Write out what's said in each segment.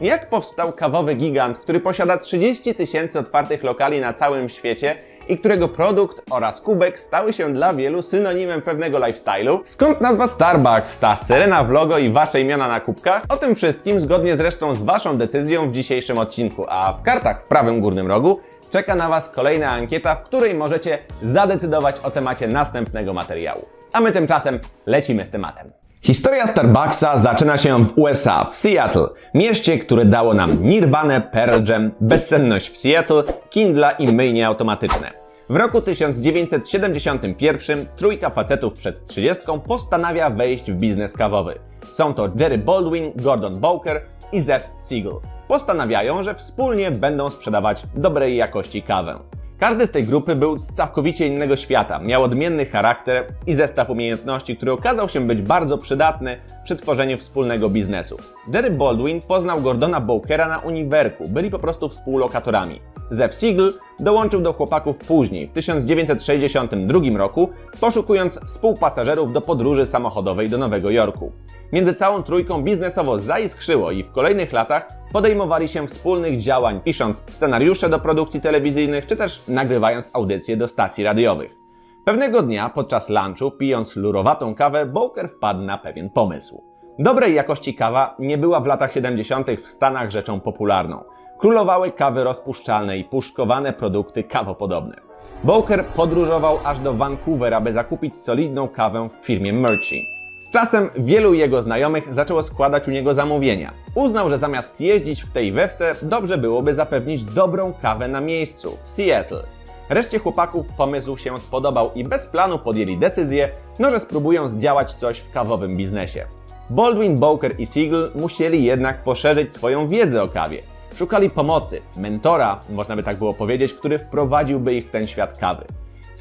Jak powstał kawowy gigant, który posiada 30 tysięcy otwartych lokali na całym świecie i którego produkt oraz kubek stały się dla wielu synonimem pewnego lifestyle'u? Skąd nazwa Starbucks, ta syrena w logo i wasze imiona na kubkach? O tym wszystkim, zgodnie zresztą z waszą decyzją w dzisiejszym odcinku, a w kartach w prawym górnym rogu czeka na was kolejna ankieta, w której możecie zadecydować o temacie następnego materiału. A my tymczasem lecimy z tematem. Historia Starbucksa zaczyna się w USA, w Seattle, mieście, które dało nam Nirvanę, Pearl Jam, bezsenność w Seattle, Kindla i myjnie automatyczne. W roku 1971 trójka facetów przed 30 postanawia wejść w biznes kawowy. Są to Jerry Baldwin, Gordon Bowker i Zeph Siegel. Postanawiają, że wspólnie będą sprzedawać dobrej jakości kawę. Każdy z tej grupy był z całkowicie innego świata, miał odmienny charakter i zestaw umiejętności, który okazał się być bardzo przydatny przy tworzeniu wspólnego biznesu. Jerry Baldwin poznał Gordona Bowkera na uniwerku, byli po prostu współlokatorami. Zeph Siegel dołączył do chłopaków później, w 1962 roku, poszukując współpasażerów do podróży samochodowej do Nowego Jorku. Między całą trójką biznesowo zaiskrzyło i w kolejnych latach podejmowali się wspólnych działań, pisząc scenariusze do produkcji telewizyjnych, czy też nagrywając audycje do stacji radiowych. Pewnego dnia podczas lunchu, pijąc lurowatą kawę, Bowker wpadł na pewien pomysł. Dobrej jakości kawa nie była w latach 70. w Stanach rzeczą popularną. Królowały kawy rozpuszczalne i puszkowane produkty kawopodobne. Bowker podróżował aż do Vancouver, aby zakupić solidną kawę w firmie Murchie. Z czasem wielu jego znajomych zaczęło składać u niego zamówienia. Uznał, że zamiast jeździć w tej we w te, dobrze byłoby zapewnić dobrą kawę na miejscu, w Seattle. Reszcie chłopaków pomysł się spodobał i bez planu podjęli decyzję, no że spróbują zdziałać coś w kawowym biznesie. Baldwin, Bowker i Siegel musieli jednak poszerzyć swoją wiedzę o kawie. Szukali pomocy, mentora, można by tak było powiedzieć, który wprowadziłby ich w ten świat kawy.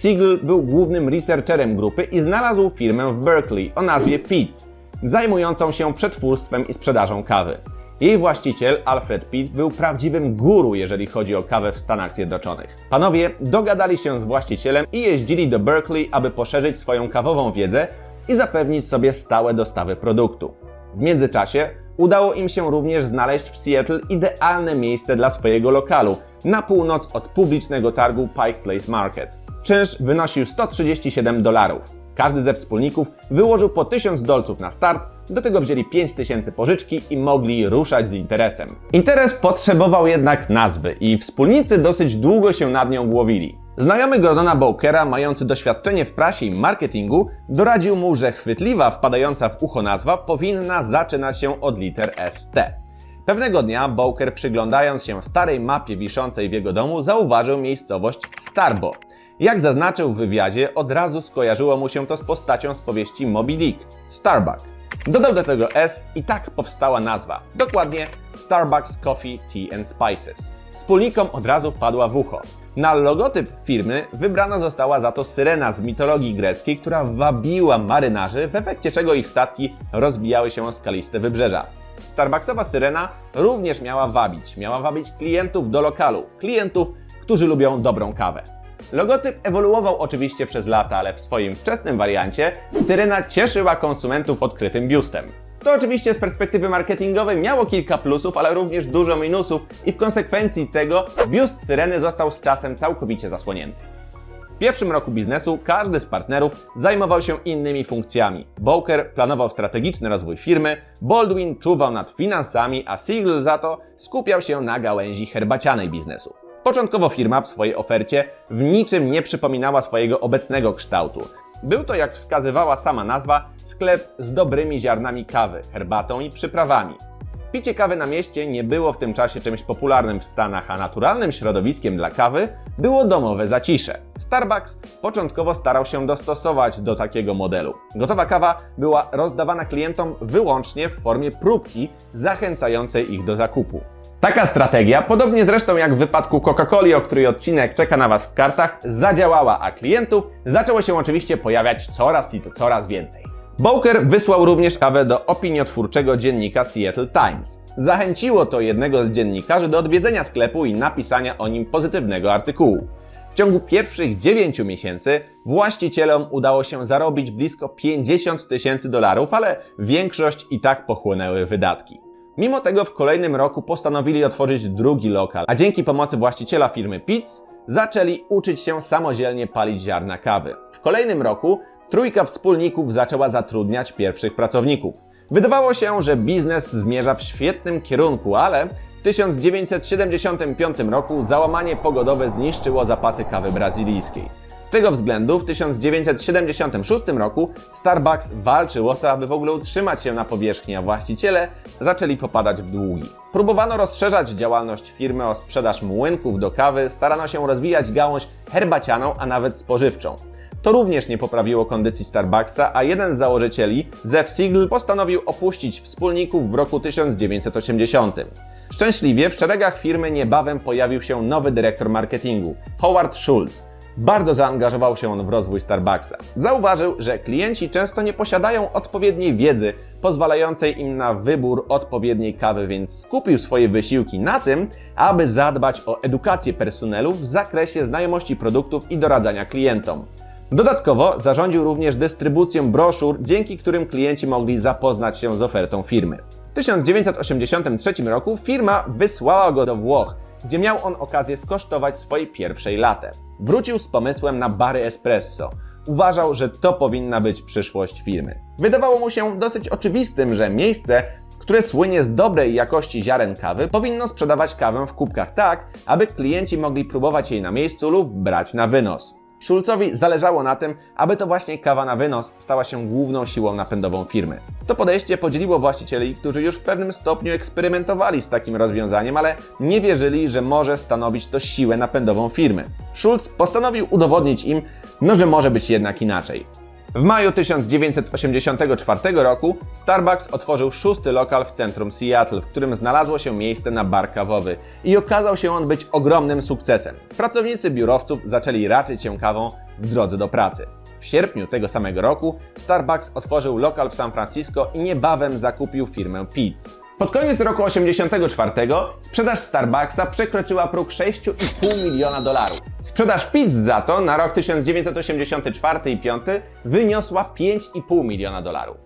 Siegel był głównym researcherem grupy i znalazł firmę w Berkeley o nazwie Pete's, zajmującą się przetwórstwem i sprzedażą kawy. Jej właściciel, Alfred Pitt, był prawdziwym guru, jeżeli chodzi o kawę w Stanach Zjednoczonych. Panowie dogadali się z właścicielem i jeździli do Berkeley, aby poszerzyć swoją kawową wiedzę i zapewnić sobie stałe dostawy produktu. W międzyczasie udało im się również znaleźć w Seattle idealne miejsce dla swojego lokalu, na północ od publicznego targu Pike Place Market. Czynsz wynosił 137 dolarów. Każdy ze wspólników wyłożył po 1000 dolców na start, do tego wzięli 5000 pożyczki i mogli ruszać z interesem. Interes potrzebował jednak nazwy i wspólnicy dosyć długo się nad nią głowili. Znajomy Gordona Bowkera, mający doświadczenie w prasie i marketingu, doradził mu, że chwytliwa, wpadająca w ucho nazwa powinna zaczynać się od liter ST. Pewnego dnia Bowker, przyglądając się starej mapie wiszącej w jego domu, zauważył miejscowość Starbo. Jak zaznaczył w wywiadzie, od razu skojarzyło mu się to z postacią z powieści Moby Dick Starbuck. Dodał do tego S i tak powstała nazwa. Dokładnie Starbucks Coffee, Tea and Spices. Wspólnikom od razu padła w ucho. Na logotyp firmy wybrana została za to syrena z mitologii greckiej, która wabiła marynarzy, w efekcie czego ich statki rozbijały się o skaliste wybrzeża. Starbucksowa syrena również miała wabić. Miała wabić klientów do lokalu. Klientów, którzy lubią dobrą kawę. Logotyp ewoluował oczywiście przez lata, ale w swoim wczesnym wariancie syrena cieszyła konsumentów odkrytym biustem. To oczywiście z perspektywy marketingowej miało kilka plusów, ale również dużo minusów i w konsekwencji tego biust syreny został z czasem całkowicie zasłonięty. W pierwszym roku biznesu każdy z partnerów zajmował się innymi funkcjami. Bowker planował strategiczny rozwój firmy, Baldwin czuwał nad finansami, a Siegel za to skupiał się na gałęzi herbacianej biznesu. Początkowo firma w swojej ofercie w niczym nie przypominała swojego obecnego kształtu. Był to, jak wskazywała sama nazwa, sklep z dobrymi ziarnami kawy, herbatą i przyprawami. Picie kawy na mieście nie było w tym czasie czymś popularnym w Stanach, a naturalnym środowiskiem dla kawy było domowe zacisze. Starbucks początkowo starał się dostosować do takiego modelu. Gotowa kawa była rozdawana klientom wyłącznie w formie próbki zachęcającej ich do zakupu. Taka strategia, podobnie zresztą jak w wypadku Coca-Coli, o której odcinek czeka na Was w kartach, zadziałała, a klientów zaczęło się oczywiście pojawiać coraz i to coraz więcej. Bowker wysłał również kawę do opiniotwórczego dziennika Seattle Times. Zachęciło to jednego z dziennikarzy do odwiedzenia sklepu i napisania o nim pozytywnego artykułu. W ciągu pierwszych 9 miesięcy właścicielom udało się zarobić blisko 50 tysięcy dolarów, ale większość i tak pochłonęły wydatki. Mimo tego w kolejnym roku postanowili otworzyć drugi lokal, a dzięki pomocy właściciela firmy Pitts zaczęli uczyć się samodzielnie palić ziarna kawy. W kolejnym roku trójka wspólników zaczęła zatrudniać pierwszych pracowników. Wydawało się, że biznes zmierza w świetnym kierunku, ale w 1975 roku załamanie pogodowe zniszczyło zapasy kawy brazylijskiej. Tego względu w 1976 roku Starbucks walczył o to, aby w ogóle utrzymać się na powierzchni, a właściciele zaczęli popadać w długi. Próbowano rozszerzać działalność firmy o sprzedaż młynków do kawy, starano się rozwijać gałąź herbacianą, a nawet spożywczą. To również nie poprawiło kondycji Starbucksa, a jeden z założycieli, Zev Siegel, postanowił opuścić wspólników w roku 1980. Szczęśliwie w szeregach firmy niebawem pojawił się nowy dyrektor marketingu, Howard Schultz. Bardzo zaangażował się on w rozwój Starbucksa. Zauważył, że klienci często nie posiadają odpowiedniej wiedzy pozwalającej im na wybór odpowiedniej kawy, więc skupił swoje wysiłki na tym, aby zadbać o edukację personelu w zakresie znajomości produktów i doradzania klientom. Dodatkowo zarządził również dystrybucją broszur, dzięki którym klienci mogli zapoznać się z ofertą firmy. W 1983 roku firma wysłała go do Włoch, gdzie miał on okazję skosztować swojej pierwszej latte. Wrócił z pomysłem na bary espresso. Uważał, że to powinna być przyszłość firmy. Wydawało mu się dosyć oczywistym, że miejsce, które słynie z dobrej jakości ziaren kawy, powinno sprzedawać kawę w kubkach tak, aby klienci mogli próbować jej na miejscu lub brać na wynos. Schulzowi zależało na tym, aby to właśnie kawa na wynos stała się główną siłą napędową firmy. To podejście podzieliło właścicieli, którzy już w pewnym stopniu eksperymentowali z takim rozwiązaniem, ale nie wierzyli, że może stanowić to siłę napędową firmy. Schulz postanowił udowodnić im, no że może być jednak inaczej. W maju 1984 roku Starbucks otworzył szósty lokal w centrum Seattle, w którym znalazło się miejsce na bar kawowy i okazał się on być ogromnym sukcesem. Pracownicy biurowców zaczęli raczyć się kawą w drodze do pracy. W sierpniu tego samego roku Starbucks otworzył lokal w San Francisco i niebawem zakupił firmę Peet's. Pod koniec roku 1984 sprzedaż Starbucksa przekroczyła próg 6,5 miliona dolarów. Sprzedaż pizz za to na rok 1984 i 5 wyniosła 5,5 miliona dolarów.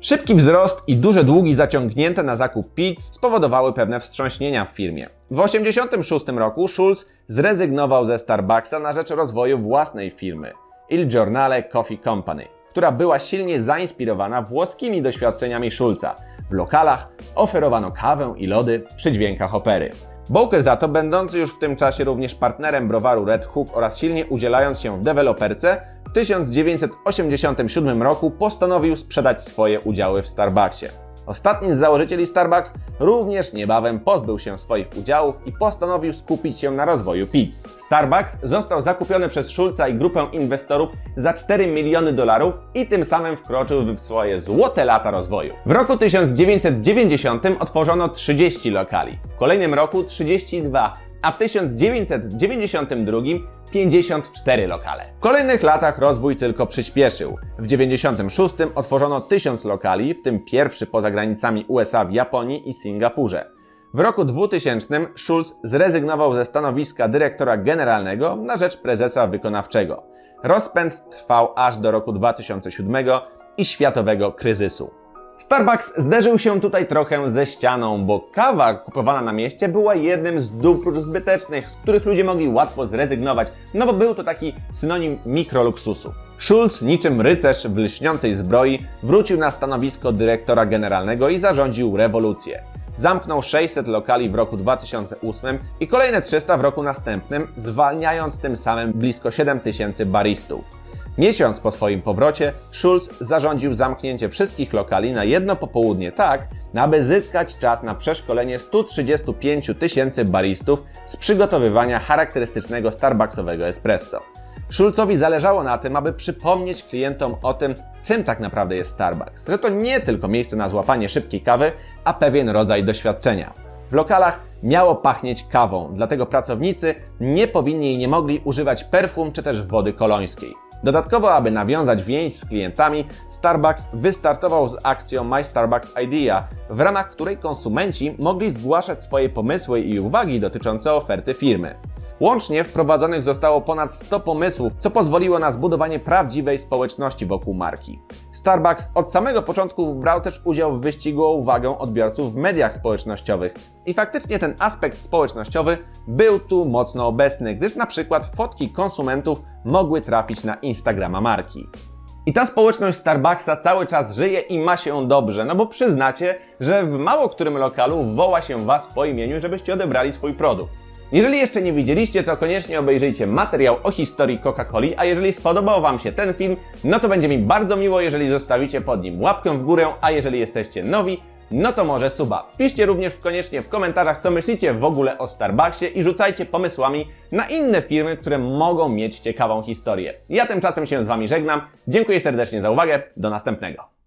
Szybki wzrost i duże długi zaciągnięte na zakup pizz spowodowały pewne wstrząśnienia w firmie. W 1986 roku Schulz zrezygnował ze Starbucksa na rzecz rozwoju własnej firmy Il Giornale Coffee Company, która była silnie zainspirowana włoskimi doświadczeniami Schulza. W lokalach oferowano kawę i lody przy dźwiękach opery. Bowker za to, będący już w tym czasie również partnerem browaru Red Hook oraz silnie udzielając się w deweloperce, w 1987 roku postanowił sprzedać swoje udziały w Starbucksie. Ostatni z założycieli Starbucks również niebawem pozbył się swoich udziałów i postanowił skupić się na rozwoju pizz. Starbucks został zakupiony przez Schulza i grupę inwestorów za 4 miliony dolarów i tym samym wkroczył w swoje złote lata rozwoju. W roku 1990 otworzono 30 lokali, w kolejnym roku 32, a w 1992 54 lokale. W kolejnych latach rozwój tylko przyspieszył. W 96 otworzono 1000 lokali, w tym pierwszy poza granicami USA w Japonii i Singapurze. W roku 2000 Schulz zrezygnował ze stanowiska dyrektora generalnego na rzecz prezesa wykonawczego. Rozpęd trwał aż do roku 2007 i światowego kryzysu. Starbucks zderzył się tutaj trochę ze ścianą, bo kawa kupowana na mieście była jednym z dóbr zbytecznych, z których ludzie mogli łatwo zrezygnować, no bo był to taki synonim mikroluksusu. Schulz, niczym rycerz w lśniącej zbroi, wrócił na stanowisko dyrektora generalnego i zarządził rewolucję. Zamknął 600 lokali w roku 2008 i kolejne 300 w roku następnym, zwalniając tym samym blisko 7000 baristów. Miesiąc po swoim powrocie, Schulz zarządził zamknięcie wszystkich lokali na jedno popołudnie tak, aby zyskać czas na przeszkolenie 135 tysięcy baristów z przygotowywania charakterystycznego starbucksowego espresso. Schulzowi zależało na tym, aby przypomnieć klientom o tym, czym tak naprawdę jest Starbucks. Że to nie tylko miejsce na złapanie szybkiej kawy, a pewien rodzaj doświadczenia. W lokalach miało pachnieć kawą, dlatego pracownicy nie powinni i nie mogli używać perfum czy też wody kolońskiej. Dodatkowo, aby nawiązać więź z klientami, Starbucks wystartował z akcją My Starbucks Idea, w ramach której konsumenci mogli zgłaszać swoje pomysły i uwagi dotyczące oferty firmy. Łącznie wprowadzonych zostało ponad 100 pomysłów, co pozwoliło na zbudowanie prawdziwej społeczności wokół marki. Starbucks od samego początku brał też udział w wyścigu o uwagę odbiorców w mediach społecznościowych. I faktycznie ten aspekt społecznościowy był tu mocno obecny, gdyż na przykład fotki konsumentów mogły trafić na Instagrama marki. I ta społeczność Starbucksa cały czas żyje i ma się dobrze, no bo przyznacie, że w mało którym lokalu woła się Was po imieniu, żebyście odebrali swój produkt. Jeżeli jeszcze nie widzieliście, to koniecznie obejrzyjcie materiał o historii Coca-Coli, a jeżeli spodobał Wam się ten film, no to będzie mi bardzo miło, jeżeli zostawicie pod nim łapkę w górę, a jeżeli jesteście nowi, no to może suba. Piszcie również koniecznie w komentarzach, co myślicie w ogóle o Starbucksie i rzucajcie pomysłami na inne firmy, które mogą mieć ciekawą historię. Ja tymczasem się z Wami żegnam. Dziękuję serdecznie za uwagę. Do następnego.